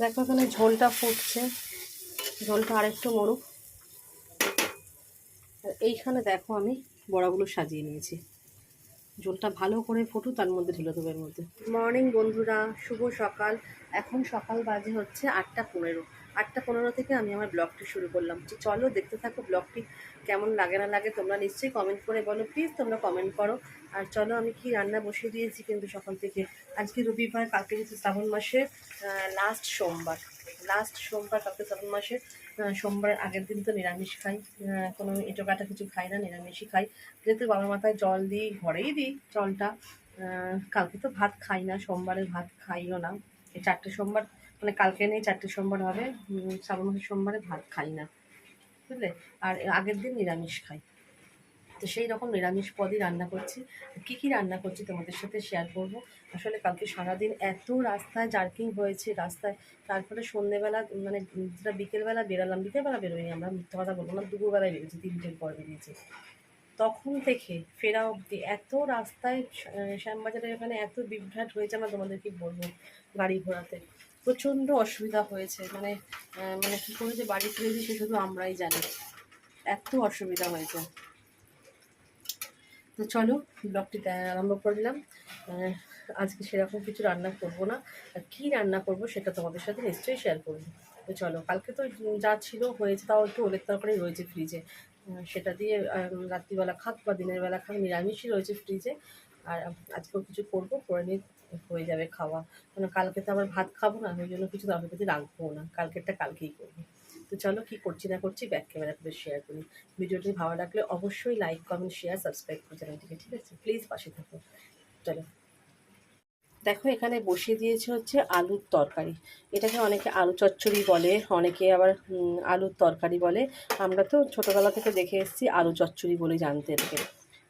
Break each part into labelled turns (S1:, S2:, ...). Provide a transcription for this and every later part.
S1: দেখো এখানে ঝোলটা ফুটছে। ঝোলটা আরেকটু মরুক। আর এইখানে দেখো আমি বড়াগুলো সাজিয়ে নিয়েছি। ঝোলটা ভালো করে ফুটু তার মধ্যে ঢেলে দেবো এর মধ্যে। মর্নিং বন্ধুরা, শুভ সকাল। এখন সকাল বাজে হচ্ছে আটটা পনেরো। আটটা পনেরো থেকে আমি আমার ব্লগটি শুরু করলাম। তো চলো দেখতে থাকো ব্লগটি কেমন লাগে না লাগে, তোমরা নিশ্চয়ই কমেন্ট করে বলো। প্লিজ তোমরা কমেন্ট করো। আর চলো আমি কি রান্না বসিয়ে দিয়েছি কিন্তু সকাল থেকে। আজকে রবিবার, কালকে হচ্ছে শ্রাবণ মাসের লাস্ট সোমবার। লাস্ট সোমবার, কালকে শ্রাবণ মাসের সোমবার আগের দিন তো নিরামিষ খাই। কোনো এঁটো কাটা কিছু খাই না, নিরামিষই খাই। যেহেতু বাবা মাথায় জল দিই, ঘরেই দিই জলটা। কালকে তো ভাত খাই না, সোমবারে ভাত খাইও না। এই চারটে সোমবার মানে কালকে নেই, চারটে সোমবার হবে। শ্রাবণ মাসের সোমবারে ভাত খাই না, বুঝলে? আর আগের দিন নিরামিষ খাই। তো সেই রকম নিরামিষ পদই রান্না করছি। কী কী রান্না করছি তোমাদের সাথে শেয়ার করব? আসলে কালকে সারাদিন এত রাস্তায় জার্কিং হয়েছে, রাস্তায়। তারপরে সন্ধেবেলা মানে যেটা বিকেলবেলা বেরালাম, বিকেলবেলা বেরোয়নি আমরা, মিথ্যা কথা বলব না, দুপুরবেলায় বেরিয়েছি, তিনটের পর বেরিয়েছি। তখন থেকে ফেরা অবধি এত রাস্তায় শ্যামবাজারের এখানে এত বিভ্রাট হয়েছে আমরা তোমাদের কি বলব, গাড়ি ঘোড়াতে। প্রচণ্ড অসুবিধা হয়েছে। মানে মানে কী করে যে বাড়ি ফিরেছি সে শুধু আমরাই জানি। এত অসুবিধা হয়েছে। তো চলো ব্লগটি আরম্ভ করলাম আজকে সেরকম কিছু রান্না করব না। আর কী রান্না করব সেটা তোমাদের সাথে নিশ্চয়ই শেয়ার করব। তো চলো, কালকে তো যা ছিল হয়েছে তাও একটু ওলের তরকারি রয়েছে ফ্রিজে সেটা দিয়ে রাত্রিবেলা খাক বা দিনের বেলা খাক, নিরামিষই রয়েছে ফ্রিজে আর আজকেও কিছু করব, করে নিয়ে হয়ে যাবে খাওয়া। মানে কালকে তো আবার ভাত খাব না, ওই জন্য কিছু তরকারি রাখব না। কালকেরটা কালকেই করব। তো চলো কি করছি না করছি ব্যাক ক্যামেরা করে শেয়ার করি। ভিডিওটি ভালো লাগলে অবশ্যই লাইক কমেন্ট শেয়ার সাবস্ক্রাইব করে চ্যানেলটিকে, ঠিক আছে? প্লিজ পাশে থাকো। চলো। দেখো, এখানে বসিয়ে দিয়েছে হচ্ছে আলুর তরকারি। এটাকে অনেকে আলু চচ্চড়ি বলে, অনেকে আবার আলুর তরকারি বলে। আমরা তো ছোটোবেলা থেকে দেখে এসেছি আলু চচ্চড়ি বলে জানতে এটাকে।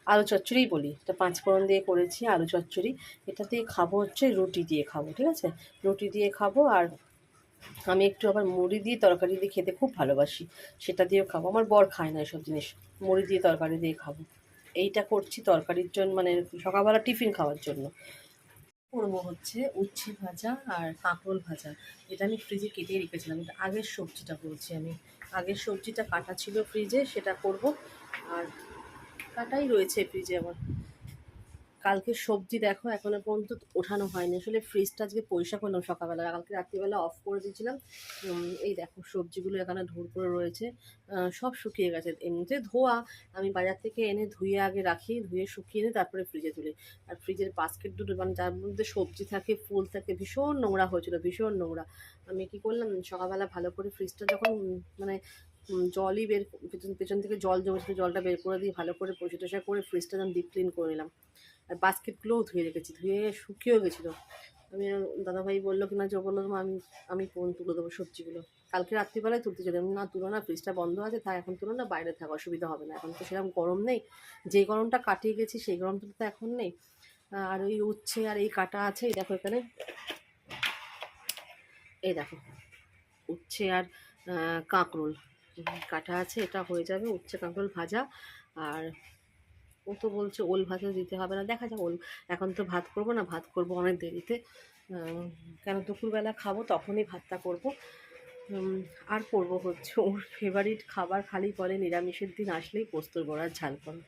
S1: আলু চচ্চড়িই বলি। এটা পাঁচ ফোড়ন দিয়ে করেছি আলু চচ্চড়ি। এটা দিয়ে খাব হচ্ছে রুটি দিয়ে খাব, ঠিক আছে? রুটি দিয়ে খাব আর আমি একটু আবার মুড়ি দিয়ে তরকারি দিয়ে খেতে খুব ভালোবাসি। সেটা দিয়েও খাব। আমার বর খায় না এসব জিনিস। মুড়ি দিয়ে তরকারি দিয়ে খাব। এইটা করছি তরকারির জন্য মানে সকালবেলা টিফিন খাওয়ার জন্য। করব হচ্ছে উচ্ছে ভাজা আর কাঁকরোল ভাজা। এটা আমি ফ্রিজে কেটে রেখেছিলাম। এটা আগের সবজিটা বলছি আমি। আগের সবজিটা কাটা ছিল ফ্রিজে সেটা করব। আর কাটাই রয়েছে ফ্রিজে আমার কালকে সবজি দেখো, এখনও পর্যন্ত ওঠানো হয়নি। আসলে ফ্রিজটা আজকে পয়সা করলাম সকালবেলা। কালকে রাত্রিবেলা অফ করে দিয়েছিলাম। এই দেখো, সবজিগুলো এখানে ধুর করে রয়েছে। সব শুকিয়ে গেছে। এমনিতে ধোয়া, আমি বাজার থেকে এনে ধুয়ে আগে রাখি, ধুয়ে শুকিয়ে এনে তারপরে ফ্রিজে তুলি। আর ফ্রিজের বাস্কেট দুটো মানে যার মধ্যে সবজি থাকে, ফুল থাকে, ভীষণ নোংরা হয়েছিল, ভীষণ নোংরা। আমি কি করলাম, সকালবেলা ভালো করে ফ্রিজটা যখন মানে জলই বের পেছন পেছন থেকে জল জমেছিল জলটা বের করে দিয়ে ভালো করে পরিষ্কার টরিষ্কার করে ফ্রিজটা যখন ডিপ ক্লিন করে নিলাম। আর বাস্কেটগুলোও ধুয়ে রেখেছি, ধুয়ে শুকিয়েও গেছিল। আমি দাদাভাই বলল কি না যে বলল আমি আমি ফোন তুলে দেবো সবজিগুলো। কালকে রাত্রিবেলায় তুলতে যেতাম না, তুলো না ফ্রিজটা বন্ধ আছে তাই এখন তুলো না, বাইরে থাকা, অসুবিধা হবে না। এখন তো সেরকম গরম নেই। যে গরমটা কাটিয়ে গেছি, সেই গরমটা তো এখন নেই। আর ওই উচ্ছে আর এই কাটা আছে, এই দেখো এখানে। এই দেখো, উচ্ছে আর কাঁকরোল। কাটা আছে, এটা হয়ে যাবে উচ্ছে কাঁকরোল ভাজা। আর ও তো বলছে ওল ভাজা দিতে হবে না। দেখা যাক, ওল এখন তো ভাত করব না, ভাত করব অনেক দেরিতে। কেন দুপুরবেলা খাব, তখনই ভাতটা করব। আর করব হচ্ছে ওর ফেভারিট খাবার খালি বলে নিরামিষের দিন আসলেই পোস্তর বড়ার ঝাল করো।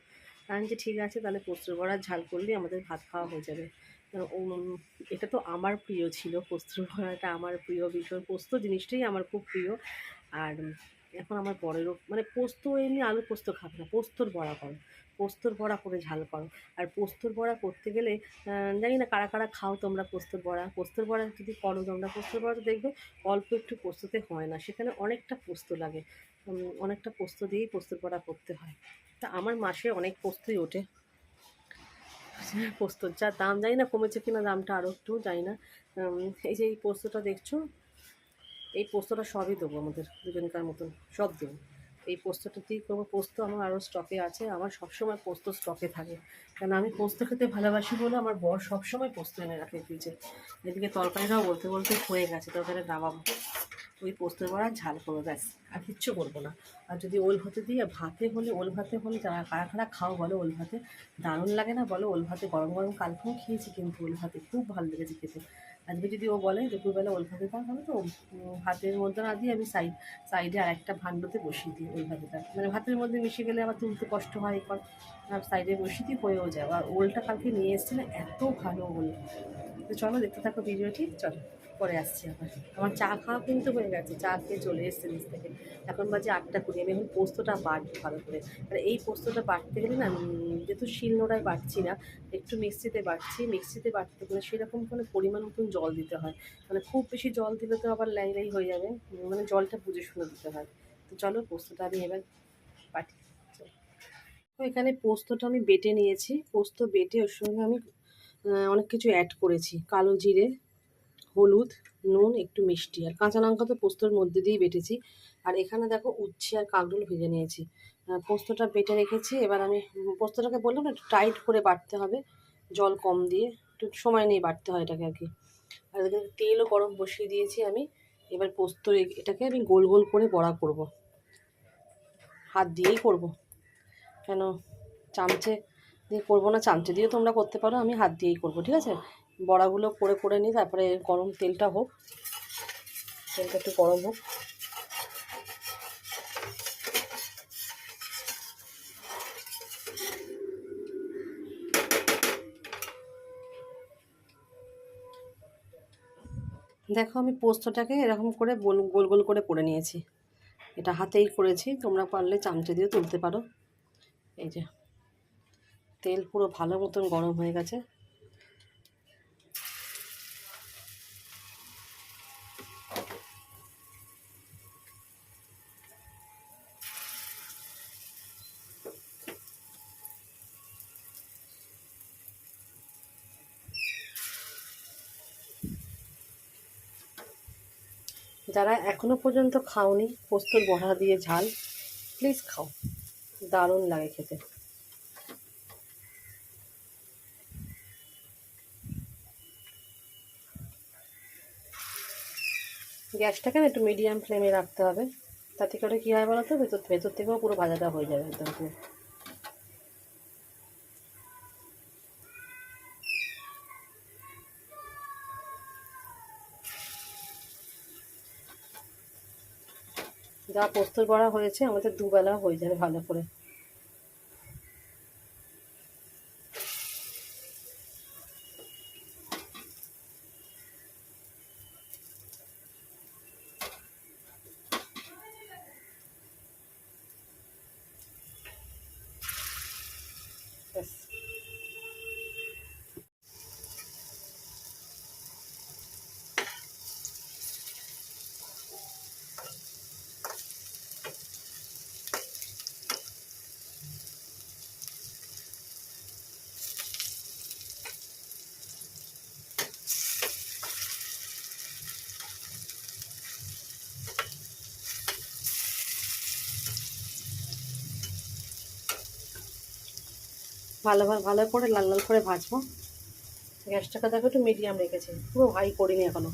S1: আমি যে ঠিক আছে, তাহলে পোস্তর বড়ার ঝাল করলেই আমাদের ভাত খাওয়া হয়ে যাবে। কারণ এটা তো আমার প্রিয় ছিল পোস্তর বড়াটা, আমার প্রিয় বিষয় পোস্ত জিনিসটাই আমার খুব প্রিয়। আর এখন আমার বড়েরও মানে পোস্ত এমনি আলু পোস্ত খাবে না, পোস্তর বড়া করো, পোস্তর বড়া করে ঝাল করো। আর পোস্তর বড়া করতে গেলে জানি না কারা কারা খাও তোমরা পোস্তর বড়া। পোস্তর বড়া যদি করো তোমরা, পোস্তর বড়া দেখবে অল্প একটু পোস্ততে হয় না, সেখানে অনেকটা পোস্ত লাগে। অনেকটা পোস্ত দিয়েই পোস্তর বড়া করতে হয়। তা আমার মাসে অনেক পোস্তই ওঠে। পোস্তর যা দাম, জানি না কমেছে কিনা দামটা আরও একটু, জানি না। এই যে এই পোস্তটা দেখছ এই পোস্তটা সবই দেবো আমাদের দুজনকার মতন, সব দেবো। এই পোস্তটা দিয়ে পোস্ত আমার আরও স্টকে আছে। আমার সবসময় পোস্ত স্টকে থাকে। কারণ আমি পোস্ত খেতে ভালোবাসি বলে আমার বর সবসময় পোস্ত এনে রাখে ফ্রিজে এদিকে তরকারিটাও বলতে বলতে হয়ে গেছে তরকারি নামাবো। ওই পোস্তের বড়া ঝাল করব, ব্যাস। আর কিচ্ছু করব না। আর যদি ওল ভাতে দিয়ে ভাতে হলে, ওল ভাতে হলে যারা কারা কারা খাও বলো ওল ভাতে, দারুণ লাগে না বলো? ওল ভাতে গরম গরম কালকেও খেয়েছি কিন্তু ওল ভাতে খুব ভালো লেগেছে খেতে। আজকে যদি ও বলে দুপুরবেলা ওল থাক হবে তো ভাতের মধ্যে না দিয়ে আমি সাইড সাইডে আর একটা ভাণ্ডতে বসিয়ে দিই ওল ভাতেটা। মানে ভাতের মধ্যে মিশে গেলে আমার তুলতে কষ্ট হয় আর সাইডে বসিয়ে দিই হয়েও যায় আর ওলটা কালকে নিয়ে এসছে না এত ভালো ওল। তো চলো দেখতে থাকো ভিডিওটি, চলো। পরে আসছি আবার। আমার চা খাওয়া কিন্তু হয়ে গেছে, চা খেয়ে চলে এসছে নিচ থেকে। এখন বাজে আটটা কুড়ি, আমি এখন পোস্তটা বাটবো ভালো করে। আর এই পোস্তটা বাটতে গেলে না যেহেতু শিলনোড়ায় বাটছি না, একটু মিক্সিতে বাটছি মিক্সিতে বাটতে গেলে সেরকম কোনো পরিমাণ মতন জল দিতে হয়। মানে খুব বেশি জল দিলে তো আবার লাই লাই হয়ে যাবে। মানে জলটা বুঝে শুনে দিতে হয়। তো চলো পোস্তটা আমি এবার বাটি তো এখানে পোস্তটা আমি বেটে নিয়েছি। পোস্ত বেটে ওর সঙ্গে আমি অনেক কিছু অ্যাড করেছি। কালো জিরে হলুদ, নুন, একটু মিষ্টি। আর কাঁচা লঙ্কা তো পোস্তর মধ্যে দিয়েই বেটেছি। আর এখানে দেখো উচ্ছে আর কাকরুল ভেজে নিয়েছি। পোস্তটা বেটে রেখেছি। এবার আমি পোস্তটাকে বললাম না, একটু টাইট করে বাটতে হবে জল কম দিয়ে। একটু সময় নিয়ে বাটতে হয় এটাকে আর কি। আর তেলও গরম বসিয়ে দিয়েছি আমি। এবার পোস্ত এটাকে আমি গোল গোল করে বড়া করব। হাত দিয়েই করব। কেন? চামচে দিয়ে করব না? চামচে দিয়েও তোমরা করতে পারো। আমি হাত দিয়েই করব, ঠিক আছে? বড়াগুলো করে করে নিই, তারপরে গরম তেলটা হোক। তেলটা একটু গরম হোক। দেখো আমি পোস্তটাকে এরকম করে গোল গোল গোল করে করে নিয়েছি। এটা হাতেই করেছি, তোমরা পারলে চামচে দিয়ে তুলতে পারো। এই যে, তেল পুরো ভালো মতন গরম হয়ে গেছে। যারা এখনও পর্যন্ত খাওনি, পোস্তর বড়া দিয়ে ঝাল প্লিজ খাও। দারুণ লাগে খেতে। গ্যাসটাকে একটু মিডিয়াম ফ্লেমে রাখতে হবে। তাতে করে কী হয় বলো তো ভেতর ভেতর থেকেও পুরো ভাজাটা হয়ে যাবে একদম পুরো। যা পোস্তর বড়া হয়েছে আমাদের দুবেলা হয়ে যাবে ভালো করে। ভালো ভালো ভালো করে, লাল লাল করে ভাজবো। গ্যাসটাকে দেখো একটু মিডিয়াম রেখেছি। পুরো হাই করিনি এখনও।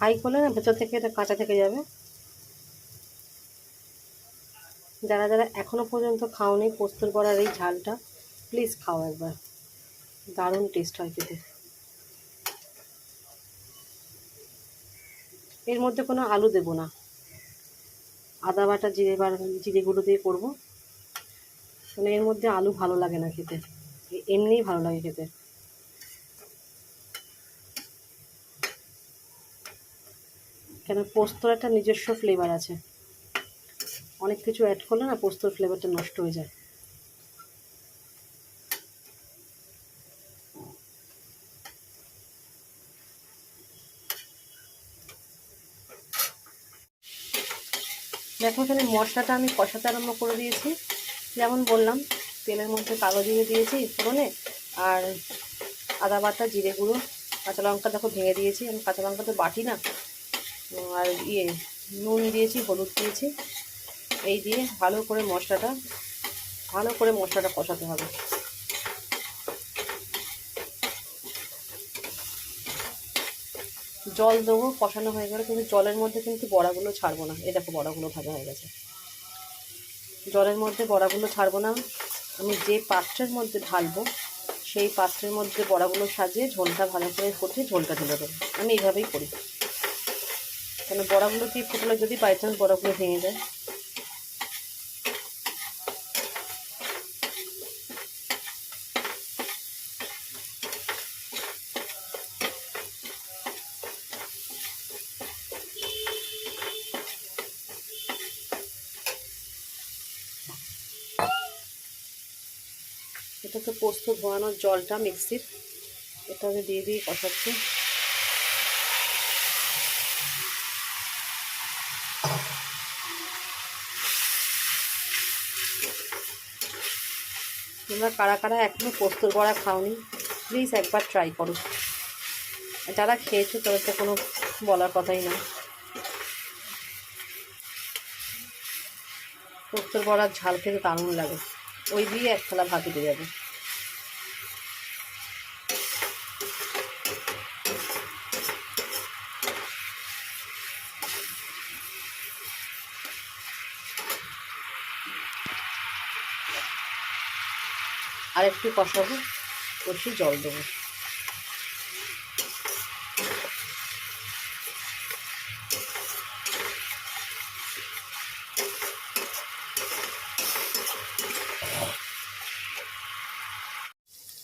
S1: হাই করলে না ভেতর থেকে এটা কাঁচা থেকে যাবে। যারা যারা এখনও পর্যন্ত খাওনি পোস্তর করার এই ঝালটা প্লিজ খাও একবার। দারুণ টেস্ট হয় খেতে। এর মধ্যে কোনো আলু দেবো না। আদা বাটা, জিরে বার, জিরে গুঁড়ো দিয়ে করব। মানে এর মধ্যে আলু ভালো লাগে না খেতে। এমনিই ভালো লাগে খেতে। কেন? পোস্তর একটা নিজস্ব ফ্লেভার আছে। অনেক কিছু অ্যাড করলে না পোস্তর ফ্লেভারটা নষ্ট হয়ে যায়। দেখো এখানে মশলাটা আমি কষাতে আরম্ভ করে দিয়েছি। যেমন বললাম, তেলের মধ্যে কালো জিরে দিয়েছি ফোড়নে, আর আদা বাটা, জিরে গুঁড়ো, কাঁচা লঙ্কা দেখো ভেঙে দিয়েছি, আমি কাঁচা লঙ্কা তো বাটি না। আর ইয়ে নুন দিয়েছি, হলুদ দিয়েছি, এই দিয়ে ভালো করে মশলাটা, ভালো করে মশলাটা কষাতে হবে। জল দেবো, কষানো হয়ে গেলে, কিন্তু জলের মধ্যে কিন্তু বড়াগুলো ছাড়বো না। এই দেখো বড়াগুলো ভাজা হয়ে গেছে। জলের মধ্যে বড়াগুলো ছাড়বো না। আমি যে পাত্রের মধ্যে ঢালবো, সেই পাত্রের মধ্যে বড়াগুলো সাজিয়ে ঝোলটা ভালো করে ফুটে ঝোলটা ঢেলে দেবো। আমি এইভাবেই করি। কেন, বড়াগুলো দিয়ে ফুটলে যদি বাই চান্স বড়াগুলো ভেঙে যায় এটা তো ধোয়ানোর জলটা মিক্সির। এটা আমি দিয়ে দিয়ে কষাচ্ছি তোমরা কারা কারা এখনও পোস্তর বড়া খাওনি প্লিজ একবার ট্রাই করো। যারা খেয়েছো তাদের তো কোনো বলার কথাই না। পোস্তর বড়ার ঝাল খেতে দারুণ লাগে। ওই দিয়ে এক থালা ভাত উঠে যাবে। একটু কষাবো কষি জল দেবো।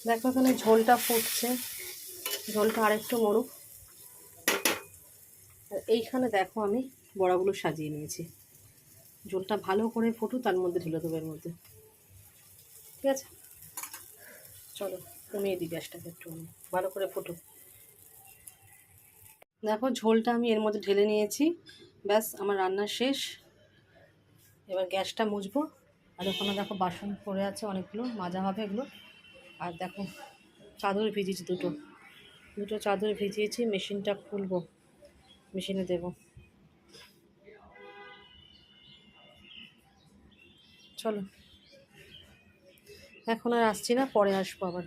S1: দেখো এখানে ঝোলটা ফুটছে, ঝোলটা আরেকটু মরুক। এইখানে দেখো আমি বড়াগুলো সাজিয়ে নিয়েছি। ঝোলটা ভালো করে ফুটু তার মধ্যে ঢেলে দেবো এর মধ্যে। ঠিক আছে? চলো কমিয়ে দিই গ্যাসটাকে একটু ভালো করে ফুটুক দেখো, ঝোলটা আমি এর মধ্যে ঢেলে নিয়েছি। ব্যাস, আমার রান্না শেষ। এবার গ্যাসটা মুছবো। আর ওখানে দেখো, বাসন পড়ে আছে অনেকগুলো, মাজা হবে এগুলো। আর দেখো, চাদর ভিজিয়েছি দুটো। দুটো চাদর ভিজিয়েছি, মেশিনটা খুলবো। মেশিনে দেব। চলো। এখন আর আসছি না, পরে আসব আবার।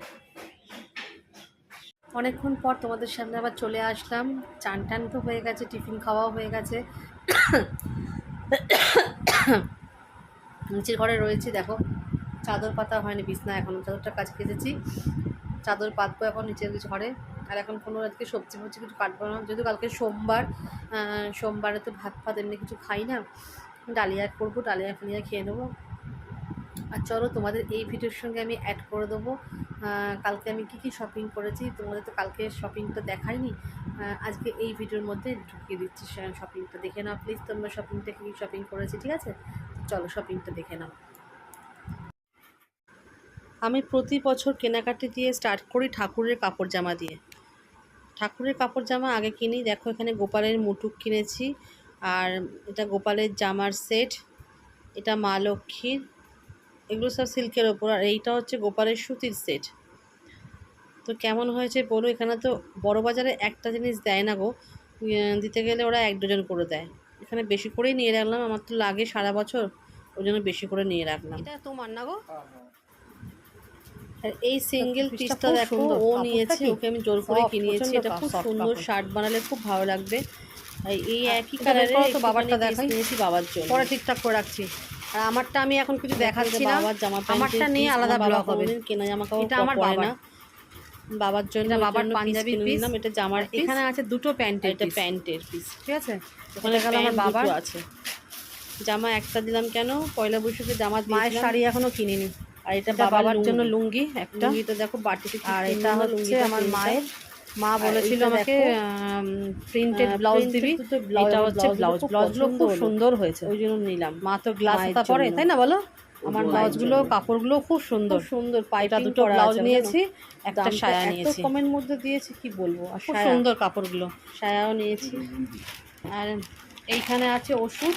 S1: অনেকক্ষণ পর তোমাদের সামনে আবার চলে আসলাম। চান টান তো হয়ে গেছে, টিফিন খাওয়াও হয়ে গেছে। নিচের ঘরে রয়েছি, দেখো। চাদর পাতা হয়নি, বিছনা এখন, চাদরটা কাছে কেটেছি। চাদর পাতবো এখন নিচের ঘরে। আর এখন কোনো আজকে সবজি ফবজি কিছু কাটবো না। যেহেতু কালকে সোমবার সোমবারে তো ভাত ফাত এমনি কিছু খাই না। ডালিয়া করব, ডালিয়া ফালিয়া খেয়ে নেব। আর চলো তোমাদের এই ভিডিওর সঙ্গে আমি অ্যাড করে দেবো। কালকে আমি কি কি শপিং করেছি তোমাদের তো কালকে শপিংটা দেখাইনি। আজকে এই ভিডিওর মধ্যে ঢুকিয়ে দিচ্ছি শপিংটা দেখে নাও প্লিজ তোমরা শপিংটা কী শপিং করেছি, ঠিক আছে? চলো শপিংটা দেখে নাও। আমি প্রতি বছর কেনাকাটি দিয়ে স্টার্ট করি ঠাকুরের কাপড় জামা দিয়ে। ঠাকুরের কাপড় জামা আগে কিনি। দেখো এখানে গোপালের মুটুক কিনেছি। আর এটা গোপালের জামার সেট এটা মা লক্ষ্মীর। এগুলো সব সিল্কের ওপর। আর এইটা হচ্ছে গোপালের সুতির সেট তো কেমন হয়েছে বলো? এখানে তো বড় বাজারে একটা জিনিস দেয় না গো। দিতে গেলে ওরা এক ডজন করে দেয়। এখানে বেশি করেই নিয়ে রাখলাম। আমার তো লাগে সারা বছর। ওই জন্য বেশি করে নিয়ে রাখলাম। এটা তোমার না গো? আর এই সিঙ্গেল
S2: পিসটা
S1: দেখো ও নিয়েছে। ওকে আমি জোর করে কিনিয়েছি। এটা খুব সুন্দর শার্ট বানালে খুব ভালো লাগবে। এই একই
S2: এটা বের
S1: কালারের
S2: তো, বাবারটা দেখাই।
S1: নিয়েছি বাবার জন্য।
S2: পরে ঠিকঠাক করে রাখছি। আর আমারটা আমি এখন কিছু দেখাচ্ছি না। আমারটা নিয়ে আলাদা ব্লগ হবে।
S1: কেনা জামা কাপড়
S2: এটা আমার বাবার।
S1: না। বাবার জন্য
S2: বাবার পাঞ্জাবি
S1: কিনে নিলাম এটা জামার
S2: এখানে আছে দুটো প্যান্টের
S1: এটা প্যান্টের পিস
S2: ঠিক আছে?
S1: ওখানে
S2: গেল আমার
S1: বাবার। আছে। জামা একটা দিলাম কেন? পয়লা বৈশাখে জামা
S2: মায়ের শাড়ি এখনও কিনিনি।
S1: আর এটা বাবার জন্য লুঙ্গি। একটা।
S2: লুঙ্গিটা
S1: দেখো বাটিতে
S2: আর এটা হচ্ছে আমার মায়ের মা বলেছিল আমাকে প্রিন্টেড ব্লাউজ দিবি। এটা হচ্ছে ব্লাউজ
S1: ব্লাউজগুলো খুব।
S2: সুন্দর হয়েছে।
S1: ওই জন্য নিলাম।
S2: মা তো গ্লাস পরে তাই না বলো? আমার ব্লাউজগুলো কাপড়গুলো খুব সুন্দর।
S1: সুন্দর পাইটা
S2: দুটো ব্লাউজ নিয়েছি একটা সায়া নিয়েছি।
S1: কমের মধ্যে দিয়েছি কি বলব?
S2: খুব সুন্দর কাপড়গুলো।
S1: সায়াও নিয়েছি। আর এইখানে আছে ওষুধ।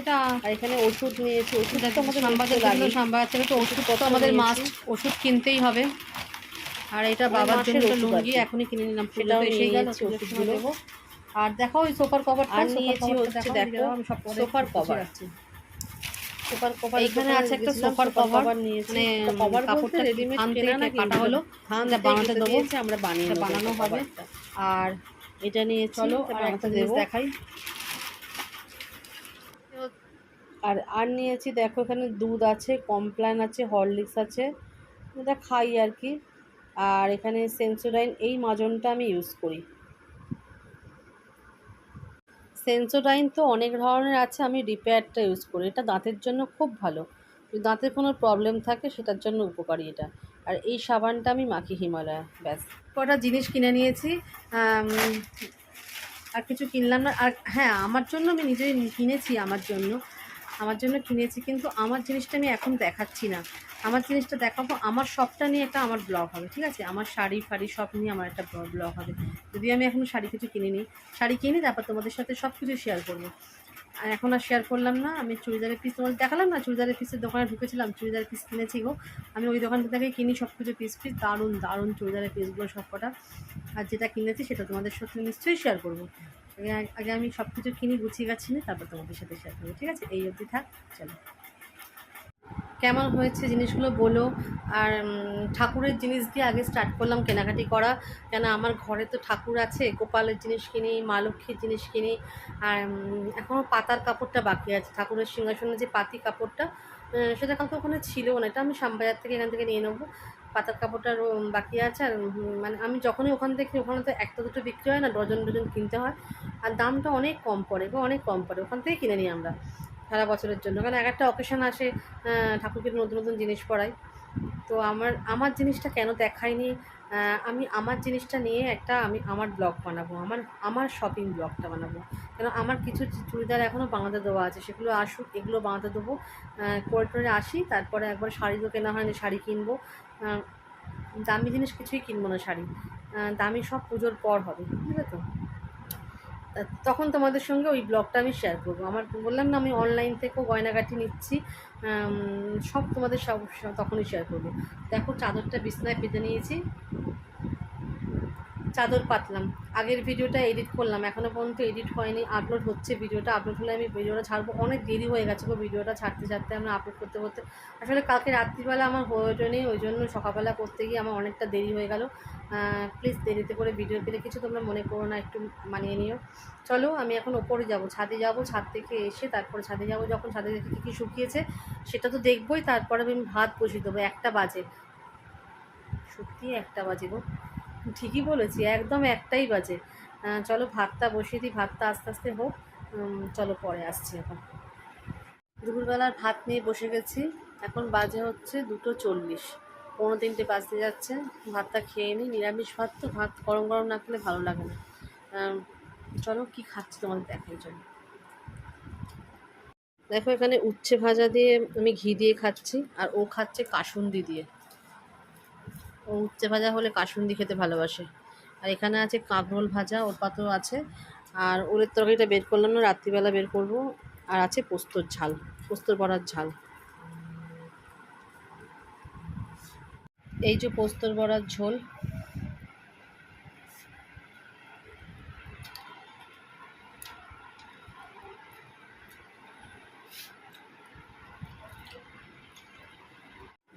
S2: এটা
S1: আর এখানে ওষুধ নিয়েছি। ওষুধ তো আমাদের
S2: সাম্বাদের থেকে তো ওষুধ তো
S1: ওষুধপত্র
S2: আমাদের। মাস্ট ওষুধ কিনতেই হবে। আর এটা
S1: ওই
S2: বাবার জন্য লুঙ্গি এখনই কিনে নিলাম
S1: সেটাও
S2: এসেই গেল। দেবো। আর দেখো ওই সোফার কভারটা
S1: নিয়েছি হচ্ছে দেখো, সোফার
S2: কভার
S1: এইখানে আছে। একটা
S2: সোফার কভার
S1: নিয়েছি।
S2: মানে
S1: কভার
S2: কাপড়টা
S1: রেডিমেড কেনা
S2: থেকে কাটা হলো
S1: থান বানাতে
S2: বানাতে
S1: দেবো।
S2: দেবো।
S1: আমরা বানিয়ে
S2: বানানো হবে। আর
S1: এটা নিয়ে
S2: চলো আর একটা
S1: একটা
S2: জিনিস দেখাই।
S1: আর আর নিয়েছি দেখো এখানে দুধ আছে কমপ্ল্যান আছে হরলিক্স আছে। এটা খাই আর কি। আর এখানে সেন্সোডাইন, এই মাজনটা আমি ইউজ করি। সেন্সোডাইন তো অনেক ধরনের আছে, আমি রিপেয়ারটা ইউজ করি। এটা দাঁতের জন্য খুব ভালো। দাঁতের কোনো প্রবলেম থাকে, সেটার জন্য উপকারী এটা। আর এই সাবানটা আমি মাখি হিমালয়া, ব্যাস। কটা জিনিস কিনে নিয়েছি আর কিছু কিনলাম না। আর হ্যাঁ আমার জন্য আমি নিজেই কিনেছি, আমার জন্য। আমার জন্য কিনেছি, কিন্তু আমার জিনিসটা আমি এখন দেখাচ্ছি না। আমার জিনিসটা দেখাবো, আমার সবটা নিয়ে একটা আমার ব্লগ হবে, ঠিক আছে? আমার শাড়ি ফাড়ি সব নিয়ে আমার একটা ব্লগ হবে। যদি আমি এখনও শাড়ি কিছু কিনে কিনিনি। শাড়ি কিনি, তারপর তোমাদের সাথে সব কিছু শেয়ার করব। আর এখন আর শেয়ার করলাম না, আমি চুড়িদারের পিস তোমাদের দেখালাম না? চুড়িদারের পিসের দোকানে ঢুকেছিলাম, চুড়িদারের পিস কিনেছি গো। আমি ওই দোকান থেকেই কিনি সব কিছু পিস পিস দারুণ দারুণ চুড়িদারের পিসগুলো সব কটা আর যেটা কিনেছি সেটা তোমাদের সাথে নিশ্চয়ই শেয়ার করব। আগে আমি সব কিছু কিনি গুছিয়ে গাছি নিয়ে তারপর তোমাদের সাথে শেয়ার করব। ঠিক আছে? এই অবধি থাক, চলো। কেমন হয়েছে জিনিসগুলো বলো। আর ঠাকুরের জিনিস দিয়ে আগে স্টার্ট করলাম কেনাকাটি করা। কেন আমার ঘরে তো ঠাকুর আছে, গোপালের জিনিস কিনি, মা লক্ষ্মীর জিনিস কিনি। আর এখনও পাতার কাপড়টা বাকি আছে। ঠাকুরের সিংহাসনের যে পাতি কাপড়টা সেটা কাউকে ওখানে ছিল না। এটা আমি শ্যামবাজার থেকে এখান থেকে নিয়ে নেব। পাতার কাপড়টা বাকি আছে আর মানে আমি যখনই ওখান থেকে, ওখানে তো একটা দুটো বিক্রি হয় না, ডজন ডজন কিনতে হয়। আর দামটা অনেক কম পড়ে বা অনেক কম পড়ে, ওখান থেকে কিনে নিই আমরা সারা বছরের জন্য। কারণ এক একটা অকেশান আসে ঠাকুরকে নতুন নতুন জিনিস পড়াই তো আমার আমার জিনিসটা কেন দেখায়নি আমি আমার জিনিসটা নিয়ে একটা আমি আমার ব্লগ বানাবো, আমার আমার শপিং ব্লগটা বানাবো। কেন আমার কিছু চুড়িদার এখনও বানাতে দেওয়া আছে, সেগুলো আসুক, এগুলো বানাতে দেবো। করে আসি, তারপরে একবার শাড়ি তো কেনা হয়নি, শাড়ি কিনবো। দামি জিনিস কিছুই কিনবো না শাড়ি। দামি সব পুজোর পর হবে, বুঝলে তা? তখন তোমাদের সঙ্গে ওই ব্লগটা আমি শেয়ার করব। আমার বললাম না, আমি অনলাইন থেকেও গয়নাগাটি নিচ্ছি সব তোমাদের সব তখনই শেয়ার করব। দেখো, চাদরটা বিছনায় পেতে নিয়েছি। চাদর পাতলাম। আগের ভিডিওটা এডিট করলাম। এখনও পর্যন্ত এডিট হয়নি আপলোড হচ্ছে ভিডিওটা। আপলোড হলে আমি ভিডিওটা ছাড়বো। অনেক দেরি হয়ে গেছে গো ভিডিওটা ছাড়তে ছাড়তে আমরা আপলোড করতে করতে। আসলে কালকে রাত্রিবেলা আমার হয়ে ওঠেনি, ওই জন্য সকালবেলা করতে গিয়ে আমার অনেকটা দেরি হয়ে গেল। প্লিজ দেরিতে করে ভিডিও পেলে কিছু তোমরা মনে করো না, একটু মানিয়ে নিও। চলো, আমি এখন ওপরে যাব। ছাদে যাব, ছাদ থেকে এসে তারপরে ছাদে যাব। যখন ছাদে থেকে কী কী শুকিয়েছে, সেটা তো দেখবোই। তারপরে আমি ভাত বসিয়ে দেবো। একটা বাজে। সত্যি একটা বাজে গো। ঠিকই বলেছি, একদম একটাই বাজে। চলো ভাতটা বসিয়ে দিই, ভাতটা আস্তে আস্তে হোক চলো পরে আসছি এখন। দুপুরবেলার ভাত নিয়ে বসে গেছি, এখন বাজে হচ্ছে দুটো চল্লিশ। পনেরো তিনটে বাজতে যাচ্ছে, ভাতটা খেয়ে নিই, নিরামিষ ভাত তো, ভাত গরম গরম না খেলে ভালো লাগে না। চলো কি খাচ্ছি তোমাদের দেখার জন্য। দেখো এখানে উচ্ছে ভাজা দিয়ে আমি ঘি দিয়ে খাচ্ছি, আর ও খাচ্ছে কাসুন্দি দিয়ে। ও উচ্ছে ভাজা হলে কাসুন্দি খেতে ভালোবাসে। আর এখানে আছে কাঁকরোল ভাজা, ওর পাতেও আছে। আর ওলের তরকারিটা বের করলাম না, রাত্রিবেলা বের করব। আর আছে পোস্তর ঝাল, পোস্তর বড়ার ঝাল। এই যে পোস্তর বড়ার ঝোল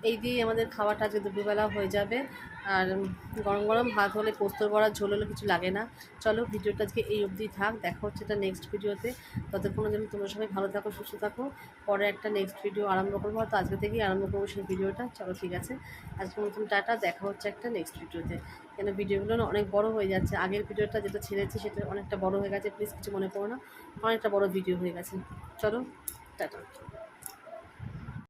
S1: এই দিয়েই আমাদের খাওয়াটা আজকে দুপুরবেলা হয়ে যাবে। আর গরম গরম ভাত হলে পোস্তর বড়ার ঝোল হলে কিছু লাগে না। চলো, ভিডিওটা আজকে এই অবধি থাক। দেখা হচ্ছে এটা নেক্সট ভিডিওতে। ততক্ষণের জন্য তোমরা সবাই ভালো থাকো, সুস্থ থাকো। পরে একটা নেক্সট ভিডিও আরম্ভ করব। হয়তো আজকে থেকেই আরম্ভ করব সেই ভিডিওটা। চলো, ঠিক আছে। আজকে নতুন টাটা। দেখা হচ্ছে একটা নেক্সট ভিডিওতে। কেন ভিডিওগুলো না অনেক বড় হয়ে যাচ্ছে। আগের ভিডিওটা যেটা ছেড়েছি, সেটা অনেকটা বড় হয়ে গেছে। প্লিজ কিছু মনে করো না। অনেকটা বড় ভিডিও হয়ে গেছে। চলো, টাটা।